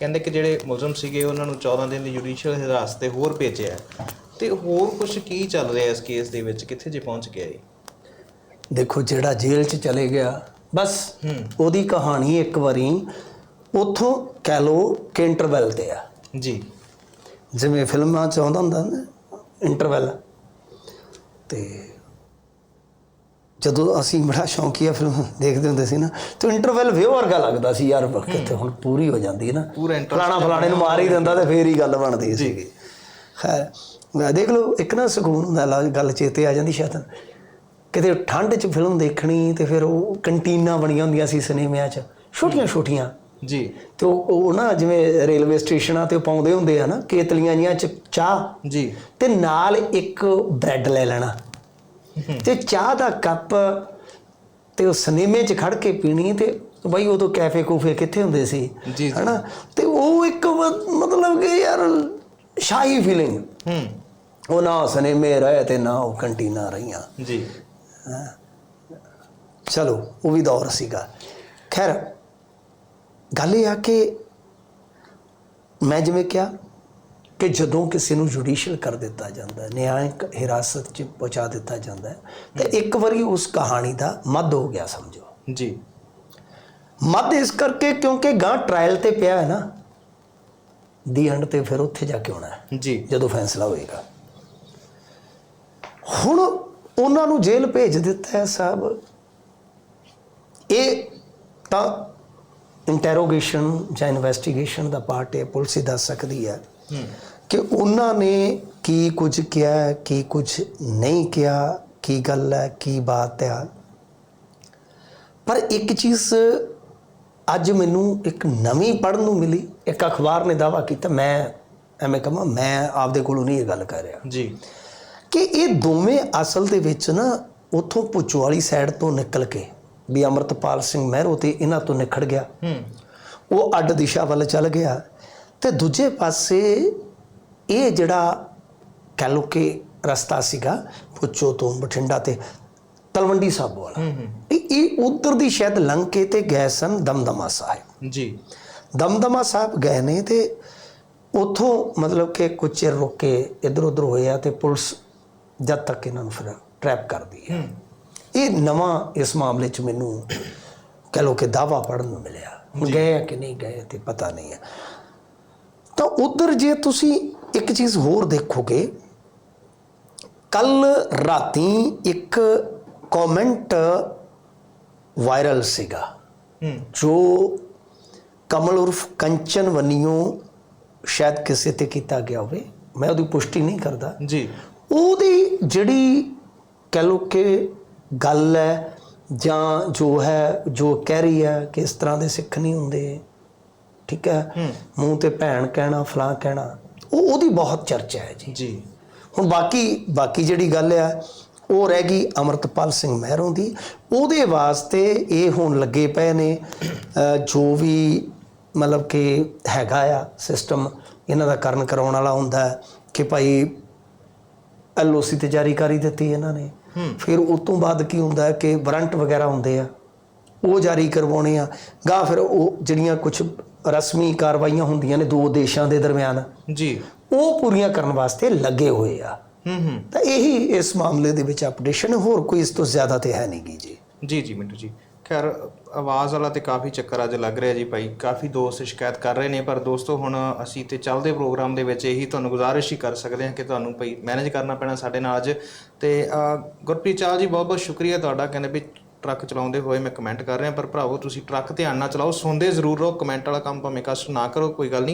ਕਹਿੰਦੇ ਕਿ ਜਿਹੜੇ ਮੁਲਜ਼ਮ ਸੀਗੇ ਉਹਨਾਂ ਨੂੰ 14 ਦਿਨ ਦੀ ਜੁਡੀਸ਼ੀਅਲ ਹਿਰਾਸਤ ਤੇ ਹੋਰ ਭੇਜਿਆ ਹੈ। ਤੇ ਹੋਰ ਕੁਝ ਕੀ ਚੱਲ ਰਿਹਾ ਇਸ ਕੇਸ ਦੇ ਵਿੱਚ? ਕਿੱਥੇ ਜੇ ਪਹੁੰਚ ਗਿਆ ਇਹ? ਦੇਖੋ ਜਿਹੜਾ ਜੇਲ੍ਹ 'ਚ ਚਲੇ ਗਿਆ ਬਸ ਉਹਦੀ ਕਹਾਣੀ ਇੱਕ ਵਾਰੀ ਉਥੋਂ ਕਹਿ ਲੋ ਕਿ ਇੰਟਰਵੈਲ ਤੇ ਆ। ਜੀ। ਜਿਵੇਂ ਫਿਲਮਾਂ 'ਚ ਆਉਂਦਾ ਹੁੰਦਾ ਨਾ ਇੰਟਰਵੈਲ ਤੇ ਜਦੋਂ ਅਸੀਂ ਬੜਾ ਸ਼ੌਂਕੀਆ ਫਿਲਮ ਦੇਖਦੇ ਹੁੰਦੇ ਸੀ ਨਾ ਤੇ ਇੰਟਰਵੈਲ ਵੇਓ ਵਰਗਾ ਲੱਗਦਾ ਸੀ ਯਾਰ ਕਿਤੇ ਹੁਣ ਪੂਰੀ ਹੋ ਜਾਂਦੀ ਹੈ ਨਾ। ਫਲਾਣਾ ਫਲਾਣੇ ਨੂੰ ਮਾਰ ਹੀ ਦਿੰਦਾ ਤੇ ਫੇਰ ਹੀ ਗੱਲ ਬਣਦੀ ਸੀਗੀ। ਖੈਰ ਮੈਂ ਦੇਖ ਲਓ ਇੱਕ ਨਾ ਸਕੂਨ ਹੁੰਦਾ ਗੱਲ ਚੇਤੇ ਆ ਜਾਂਦੀ ਸ਼ਾਇਦ। ਕਿਤੇ ਠੰਡ 'ਚ ਫਿਲਮ ਦੇਖਣੀ ਤੇ ਫਿਰ ਉਹ ਕੰਟੀਨਾਂ ਬਣੀਆਂ ਹੁੰਦੀਆਂ ਸੀ ਸਿਨੇਮਿਆਂ 'ਚ ਛੋਟੀਆਂ ਛੋਟੀਆਂ। ਜੀ। ਤੇ ਉਹ ਨਾ ਜਿਵੇਂ ਰੇਲਵੇ ਸਟੇਸ਼ਨਾਂ ਤੇ ਪਾਉਂਦੇ ਹੁੰਦੇ ਆ ਨਾ ਕੇਤਲੀਆਂ ਜੀਆਂ ਚ ਚਾਹ ਜੀ। ਤੇ ਨਾਲ ਇੱਕ ਬ੍ਰੈਡ ਲੈ ਲੈਣਾ। ਤੇ ਚਾਹ ਦਾ ਕੱਪ ਤੇ ਉਹ ਸਿਨੇਮੇ 'ਚ ਖੜ ਕੇ ਪੀਣੀ ਤੇ ਬਈ ਉਦੋਂ ਕੈਫੇ ਕੂਫੇ ਕਿੱਥੇ ਹੁੰਦੇ ਸੀ। ਹਨਾ? ਤੇ ਉਹ ਇੱਕ ਮਤਲਬ ਕਿ ਯਾਰ ਸ਼ਾਹੀ ਫੀਲਿੰਗ ਹੂੰ। ਉਹ ਨਾ ਸਿਨੇਮੇ ਰਹੇ ਤੇ ਨਾ ਉਹ ਕੰਟੀਨਾਂ ਰਹੀਆਂ। ਜੀ। ਚਲੋ ਉਹ ਵੀ ਦੌਰ ਸੀਗਾ। ਖੈਰ ਗੱਲ ਇਹ ਆ ਕਿ ਮੈਂ ਜਿਵੇਂ ਕਿਹਾ ਕਿ ਜਦੋਂ ਕਿਸੇ ਨੂੰ ਜੁਡੀਸ਼ੀਅਲ ਕਰ ਦਿੱਤਾ ਜਾਂਦਾ ਹੈ ਨਿਆਂਇਕ ਹਿਰਾਸਤ 'ਚ ਪਹੁੰਚਾ ਦਿੱਤਾ ਜਾਂਦਾ ਹੈ ਤੇ ਇੱਕ ਵਾਰੀ ਉਸ ਕਹਾਣੀ ਦਾ ਮੱਧ ਹੋ ਗਿਆ ਸਮਝੋ। ਜੀ। ਮੱਧ ਇਸ ਕਰਕੇ ਕਿਉਂਕਿ ਗਾਂ ਟ੍ਰਾਇਲ ਤੇ ਪਿਆ ਹੈ ਨਾ ਦੀ ਐਂਡ ਤੇ ਫਿਰ ਉੱਥੇ ਜਾ ਕੇ ਆਉਣਾ ਹੈ ਜੀ। ਜਦੋਂ ਫੈਸਲਾ ਹੋਏਗਾ। ਹੁਣ ਉਹਨਾਂ ਨੂੰ ਜੇਲ੍ਹ ਭੇਜ ਦਿੱਤਾ ਹੈ ਸਾਹਿਬ। ਇਹ ਤਾਂ ਇੰਟਰੋਗੇਸ਼ਨ ਜਾਂ ਇਨਵੈਸਟੀਗੇਸ਼ਨ ਦਾ ਪਾਰਟ ਹੈ ਪੁਲਿਸ ਹੀ ਦੱਸ ਸਕਦੀ ਹੈ। ਹੂੰ। ਕਿ ਉਹਨਾਂ ਨੇ ਕੀ ਕੁਝ ਕਿਹਾ ਕੀ ਕੁਝ ਨਹੀਂ ਕਿਹਾ ਕੀ ਗੱਲ ਹੈ ਕੀ ਬਾਤ ਹੈ। ਪਰ ਇੱਕ ਚੀਜ਼ ਅੱਜ ਮੈਨੂੰ ਇੱਕ ਨਵੀਂ ਪੜ੍ਹਨ ਨੂੰ ਮਿਲੀ ਇੱਕ ਅਖਬਾਰ ਨੇ ਦਾਵਾ ਕੀਤਾ ਮੈਂ ਐਵੇਂ ਕਹਾਂ ਮੈਂ ਆਪਦੇ ਕੋਲੋਂ ਨਹੀਂ ਇਹ ਗੱਲ ਕਰ ਰਿਹਾ। ਜੀ। ਕਿ ਇਹ ਦੋਵੇਂ ਅਸਲ ਦੇ ਵਿੱਚ ਨਾ ਉਥੋਂ ਵਾਲੀ ਸਾਈਡ ਤੋਂ ਨਿਕਲ ਕੇ ਵੀ ਅਮਰਤਪਾਲ ਸਿੰਘ ਮਹਿਰੋ ਤੇ ਇਹਨਾਂ ਤੋਂ ਨਿਖੜ ਗਿਆ। ਹੂੰ। ਉਹ ਅੱਡ ਦਿਸ਼ਾ ਵੱਲ ਚੱਲ ਗਿਆ ਤੇ ਦੂਜੇ ਪਾਸੇ ਇਹ ਜਿਹੜਾ ਕਹਿ ਲਓ ਕਿ ਰਸਤਾ ਸੀਗਾ ਪੁੱਚੋ ਤੋਂ ਬਠਿੰਡਾ ਤੇ ਤਲਵੰਡੀ ਸਾਬੋ ਵਾਲਾ ਇਹ ਇਹ ਉਧਰ ਦੀ ਸ਼ਾਇਦ ਲੰਘ ਕੇ ਤੇ ਗਏ ਸਨ ਦਮਦਮਾ ਸਾਹਿਬ। ਜੀ। ਦਮਦਮਾ ਸਾਹਿਬ ਗਏ ਨੇ ਤੇ ਉਥੋਂ ਮਤਲਬ ਕਿ ਕੁਝ ਚਿਰ ਰੁਕ ਕੇ ਇਧਰ ਉਧਰ ਹੋਇਆ ਤੇ ਪੁਲਿਸ ਜਦ ਤੱਕ ਇਹਨਾਂ ਨੂੰ ਫਿਰ ਟਰੈਪ ਕਰਦੀ ਹੈ। ਇਹ ਨਵਾਂ ਇਸ ਮਾਮਲੇ 'ਚ ਮੈਨੂੰ ਕਹ ਲੋ ਕਿ ਦਾਵਾ ਪੜਨ ਨੂੰ ਮਿਲਿਆ। ਗਏ ਕਿ ਨਹੀਂ ਗਏ ਤੇ ਪਤਾ ਨਹੀਂ ਹੈ ਤਾਂ ਉਧਰ ਜੇ ਤੁਸੀਂ ਇੱਕ ਚੀਜ਼ ਹੋਰ ਦੇਖੋਗੇ ਕੱਲ ਰਾਤੀ ਇੱਕ ਕਮੈਂਟ ਵਾਇਰਲ ਸੀਗਾ ਜੋ ਕਮਲ ਉਰਫ ਕੰਚਨ ਵੰਨੀਓ ਸ਼ਾਇਦ ਕਿਸੇ ਤੇ ਕੀਤਾ ਗਿਆ ਹੋਵੇ ਮੈਂ ਉਹਦੀ ਪੁਸ਼ਟੀ ਨਹੀਂ ਕਰਦਾ। ਜੀ। ਉਹਦੀ ਜਿਹੜੀ ਕਹਿ ਲਓ ਕਿ ਗੱਲ ਹੈ ਜਾਂ ਜੋ ਹੈ ਜੋ ਕਹਿ ਰਹੀ ਹੈ ਕਿ ਇਸ ਤਰ੍ਹਾਂ ਦੇ ਸਿੱਖ ਨਹੀਂ ਹੁੰਦੇ ਠੀਕ ਹੂੰ? ਮੂੰਹ ਤੇ ਭੈਣ ਕਹਿਣਾ ਫਲਾਂ ਕਹਿਣਾ ਉਹ ਉਹਦੀ ਬਹੁਤ ਚਰਚਾ ਹੈ ਜੀ। ਜੀ। ਹੁਣ ਬਾਕੀ ਬਾਕੀ ਜਿਹੜੀ ਗੱਲ ਆ ਉਹ ਰਹਿ ਗਈ ਅਮਰਤਪਾਲ ਸਿੰਘ ਮਹਿਰੋਂ ਦੀ। ਉਹਦੇ ਵਾਸਤੇ ਇਹ ਹੁਣ ਲੱਗੇ ਪਏ ਨੇ ਜੋ ਵੀ ਮਤਲਬ ਕਿ ਹੈਗਾ ਆ ਸਿਸਟਮ ਇਹਨਾਂ ਦਾ ਕਰਨ ਕਰਾਉਣ ਵਾਲਾ ਹੁੰਦਾ ਕਿ ਭਾਈ ਐਲਓਸੀ ਤੇ ਜਾਰੀ ਕਰੀ ਦਿੱਤੀ ਇਹਨਾਂ ਨੇ। ਫਿਰ ਉਸ ਤੋਂ ਬਾਅਦ ਕੀ ਹੁੰਦਾ ਹੈ ਕਿ ਵਾਰੰਟ ਵਗੈਰਾ ਹੁੰਦੇ ਆ ਉਹ ਜਾਰੀ ਕਰਵਾਉਣੇ ਆ। ਗਾ ਫਿਰ ਉਹ ਜਿਹੜੀਆਂ ਕੁਝ ਰਸਮੀ ਕਾਰਵਾਈਆਂ ਹੁੰਦੀਆਂ ਨੇ ਦੋ ਦੇਸ਼ਾਂ ਦੇ ਦਰਮਿਆਨ। ਜੀ। ਉਹ ਪੂਰੀਆਂ ਕਰਨ ਵਾਸਤੇ ਲੱਗੇ ਹੋਏ ਆ। ਹੂੰ ਹੂੰ। ਤਾਂ ਇਹੀ ਇਸ ਮਾਮਲੇ ਦੇ ਵਿੱਚ ਅਪਡੇਸ਼ਨ ਹੋਰ ਕੋਈ ਇਸ ਤੋਂ ਜ਼ਿਆਦਾ ਤੇ ਹੈ ਨਹੀਂਗੀ ਜੀ। ਜੀ ਜੀ ਮਿੰਟੂ ਜੀ। ਖੈਰ ਆਵਾਜ਼ ਵਾਲਾ ਤੇ ਕਾਫੀ ਚੱਕਰ ਅੱਜ ਲੱਗ ਰਿਹਾ ਜੀ ਭਾਈ। ਕਾਫੀ ਦੋਸਤ ਸ਼ਿਕਾਇਤ ਕਰ ਰਹੇ ਨੇ ਪਰ ਦੋਸਤੋ ਹੁਣ ਅਸੀਂ ਤੇ ਚੱਲਦੇ ਪ੍ਰੋਗਰਾਮ ਦੇ ਵਿੱਚ ਇਹੀ ਤੁਹਾਨੂੰ ਗੁਜ਼ਾਰਿਸ਼ ਹੀ ਕਰ ਸਕਦੇ ਹਾਂ ਕਿ ਤੁਹਾਨੂੰ ਭਾਈ ਮੈਨੇਜ ਕਰਨਾ ਪੈਣਾ ਸਾਡੇ ਨਾਲ ਅੱਜ। ਤੇ ਗੁਰਪ੍ਰੀਤ ਚਾਲ ਜੀ ਬਹੁਤ ਬਹੁਤ ਸ਼ੁਕਰੀਆ ਤੁਹਾਡਾ। ਕਹਿੰਦੇ ਵੀ ਟਰੱਕ ਚਲਾਉਂਦੇ ਹੋਏ ਮੈਂ ਕਮੈਂਟ ਕਰ ਰਿਹਾ, ਪਰ ਭਰਾਵੋ ਤੁਸੀਂ ਟਰੱਕ ਧਿਆਨ ਨਾਲ ਚਲਾਓ ਸੁਣਦੇ ਜ਼ਰੂਰ ਰਹੋ ਕਮੈਂਟ ਵਾਲਾ ਕੰਮ ਭਾਵੇਂ ਕਸ਼ਟ ਨਾ ਕਰੋ, ਕੋਈ ਗੱਲ ਨਹੀਂ।